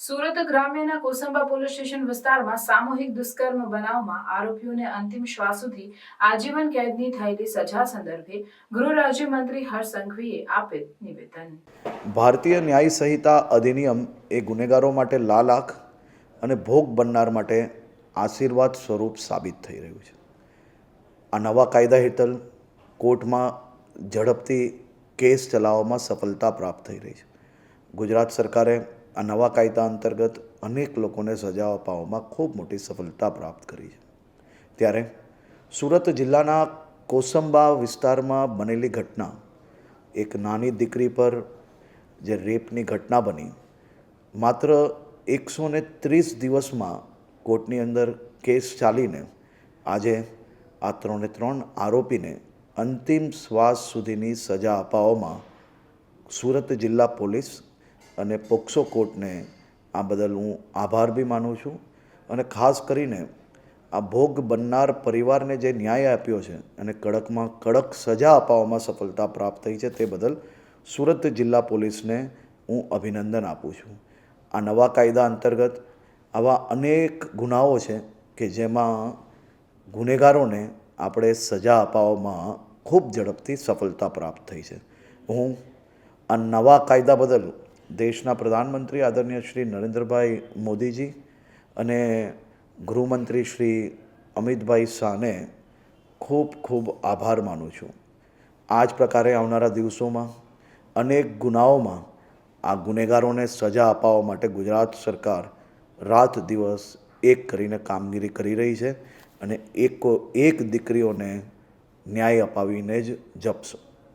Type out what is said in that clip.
સુરત ગ્રામ્યના Kosamba police station વિસ્તારમાં સામૂહિક દુષ્કર્મ બનાવમાં આરોપીઓને અંતિમ શ્વાસ સુધી આજીવન કેદની થયેલી સજા સંદર્ભે ગૃહ રાજ્યમંત્રી હર્ષ સંઘવીએ આપેલ નિવેદન. ભારતીય ન્યાય સંહિતા અધિનિયમ એ ગુનેગારો માટે લાલ આંખ અને ભોગ બનનાર માટે આશીર્વાદ સ્વરૂપ સાબિત થઈ રહ્યું છે. આ નવા કાયદા હેઠળ કોર્ટમાં ઝડપથી કેસ ચલાવવામાં સફળતા પ્રાપ્ત થઈ રહી છે. ગુજરાત સરકારે આ નવા કાયદા અંતર્ગત અનેક લોકોને સજા અપાવવામાં ખૂબ મોટી સફળતા પ્રાપ્ત કરી છે. ત્યારે સુરત જિલ્લાના કોસંબા વિસ્તારમાં બનેલી ઘટના, એક નાની દીકરી પર જે રેપની ઘટના બની, માત્ર એકસો ને ત્રીસ દિવસમાં કોર્ટની અંદર કેસ ચાલીને આજે આ ત્રણે ત્રણ આરોપીને અંતિમ શ્વાસ સુધીની સજા અપાવવામાં સુરત જિલ્લા પોલીસ અને પોક્સો કોર્ટને આ બદલ હું આભાર બી માનું છું અને ખાસ કરીને આ ભોગ બનનાર પરિવારને જે ન્યાય આપ્યો છે અને કડકમાં કડક સજા અપાવવામાં સફળતા પ્રાપ્ત થઈ છે તે બદલ સુરત જિલ્લા પોલીસને હું અભિનંદન આપું છું. આ નવા કાયદા અંતર્ગત આવા અનેક ગુનાઓ છે કે જેમાં ગુનેગારોને આપણે સજા અપાવવામાં ખૂબ ઝડપથી સફળતા પ્રાપ્ત થઈ છે. હું આ નવા કાયદા બદલ દેશના પ્રધાનમંત્રી આદરણીય શ્રી નરેન્દ્રભાઈ મોદીજી અને ગૃહમંત્રી શ્રી અમિતભાઈ શાહને ખૂબ ખૂબ આભાર માનું છું. આ જ પ્રકારે આવનારા દિવસોમાં અનેક ગુનાઓમાં આ ગુનેગારોને સજા અપાવવા માટે ગુજરાત સરકાર રાત દિવસ એક કરીને કામગીરી કરી રહી છે અને એક એક દીકરીઓને ન્યાય અપાવીને જ જપશો.